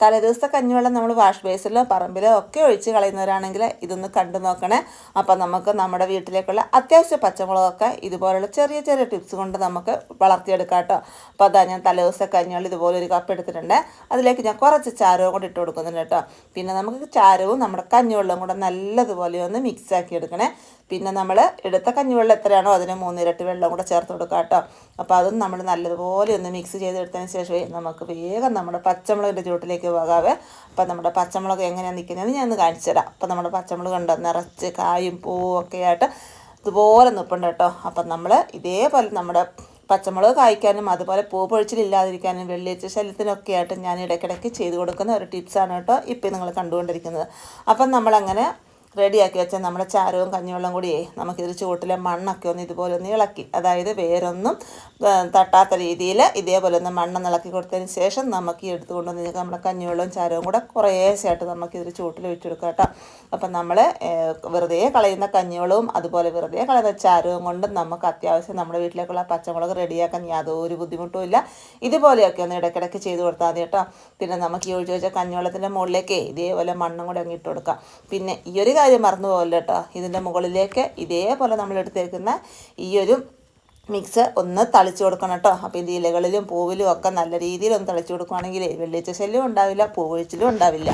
തലേദിവസത്തെ കഞ്ഞിവെള്ളം നമ്മൾ വാഷ് ബേസിലോ പറമ്പിലോ ഒക്കെ ഒഴിച്ച് കളയുന്നവരാണെങ്കിൽ ഇതൊന്ന് കണ്ടു നോക്കണേ. അപ്പം നമുക്ക് നമ്മുടെ വീട്ടിലേക്കുള്ള അത്യാവശ്യ പച്ചമുളകൊക്കെ ഇതുപോലുള്ള ചെറിയ ചെറിയ ടിപ്സ് കൊണ്ട് നമുക്ക് വളർത്തിയെടുക്കാം കേട്ടോ. അപ്പോൾ അതാ ഞാൻ തലേദിവസത്തെ കഞ്ഞിവെള്ളം ഇതുപോലെ ഒരു കപ്പ് എടുത്തിട്ടുണ്ട്. അതിലേക്ക് ഞാൻ കുറച്ച് ചാരവും കൂടി ഇട്ട് കൊടുക്കുന്നുണ്ട് കേട്ടോ. പിന്നെ നമുക്ക് ചാരവും നമ്മുടെ കഞ്ഞിവെള്ളവും കൂടെ നല്ലതുപോലെ ഒന്ന് മിക്സ് ആക്കി എടുക്കണേ. പിന്നെ നമ്മൾ എടുത്ത കഞ്ഞിവെള്ളം എത്രയാണോ അതിന് മൂന്നിരട്ടി വെള്ളം കൂടെ ചേർത്ത് കൊടുക്കുക കേട്ടോ. അപ്പോൾ അതും നമ്മൾ നല്ലതുപോലെ ഒന്ന് മിക്സ് ചെയ്തെടുത്തതിന് ശേഷമേ നമുക്ക് വേഗം നമ്മുടെ പച്ചമുളകിന്റെ പോകാവേ അപ്പോൾ നമ്മുടെ പച്ചമുളക് എങ്ങനെയാണ് നിൽക്കുന്നതെന്ന് ഞാൻ ഒന്ന് കാണിച്ചു തരാം. അപ്പോൾ നമ്മുടെ പച്ചമുളക് ഉണ്ട് നിറച്ച് കായും പൂവും ഒക്കെ ആയിട്ട് ഇതുപോലെ നിൽപ്പുണ്ട് കേട്ടോ. അപ്പം നമ്മൾ ഇതേപോലെ നമ്മുടെ പച്ചമുളക് കായ്ക്കാനും അതുപോലെ പൂ പൊഴിച്ചിലില്ലാതിരിക്കാനും വെള്ളിയച്ച ശല്യത്തിനൊക്കെ ആയിട്ട് ഞാൻ ഇടയ്ക്കിടയ്ക്ക് ചെയ്ത് കൊടുക്കുന്ന ഒരു ടിപ്സാണ് കേട്ടോ ഇപ്പം നിങ്ങൾ കണ്ടുകൊണ്ടിരിക്കുന്നത്. അപ്പം നമ്മളങ്ങനെ റെഡിയാക്കി വെച്ചാൽ നമ്മുടെ ചാരവും കഞ്ഞിവെള്ളം കൂടിയേ നമുക്കിതിൽ ചുവട്ടിലെ മണ്ണൊക്കെ ഒന്ന് ഇതുപോലെ ഒന്ന് ഇളക്കി. അതായത് വേരൊന്നും തട്ടാത്ത രീതിയിൽ ഇതേപോലെ ഒന്ന് മണ്ണൊന്ന് ഇളക്കി കൊടുത്തതിന് ശേഷം നമുക്ക് ഈ എടുത്തുകൊണ്ട് വന്ന് നമ്മുടെ കഞ്ഞിവെള്ളവും ചാരവും കൂടെ കുറേശ്ശായിട്ട് നമുക്കിതിൽ ചുവട്ടിൽ വെച്ചെടുക്കാം കേട്ടോ. അപ്പം നമ്മൾ വെറുതെ കളയുന്ന കഞ്ഞിവെള്ളവും അതുപോലെ വെറുതെ കളയുന്ന ചാരവും കൊണ്ട് നമുക്ക് അത്യാവശ്യം നമ്മുടെ വീട്ടിലേക്കുള്ള പച്ചമുളക് റെഡിയാക്കാൻ യാതൊരു ബുദ്ധിമുട്ടും ഇല്ല. ഇതുപോലെയൊക്കെ ഒന്ന് ഇടയ്ക്കിടയ്ക്ക് ചെയ്ത് കൊടുത്താൽ മതി കേട്ടോ. പിന്നെ നമുക്ക് ഈ ഒഴിച്ച് വെച്ച കഞ്ഞിവെള്ളത്തിന്റെ മുകളിലേക്ക് ഇതേപോലെ മണ്ണും കൂടെ അങ്ങ് ഇട്ട് കൊടുക്കാം. പിന്നെ ഈ ഒരു കാര്യം മറന്നു പോകല്ലോ കേട്ടോ ഇതിന്റെ മുകളിലേക്ക് ഇതേപോലെ നമ്മൾ എടുത്തേക്കുന്ന ഈ ഒരു മിക്സ് ഒന്ന് തളിച്ചു കൊടുക്കണം കേട്ടോ അപ്പോൾ ഇതിന്റെ ഇലകളിലും പൂവിലും ഒക്കെ നല്ല രീതിയിൽ ഒന്ന് തളിച്ചു കൊടുക്കുകയാണെങ്കിൽ വെള്ളിച്ച ശല്യം ഉണ്ടാവില്ല പൂവൊഴിച്ചിലും ഉണ്ടാവില്ല.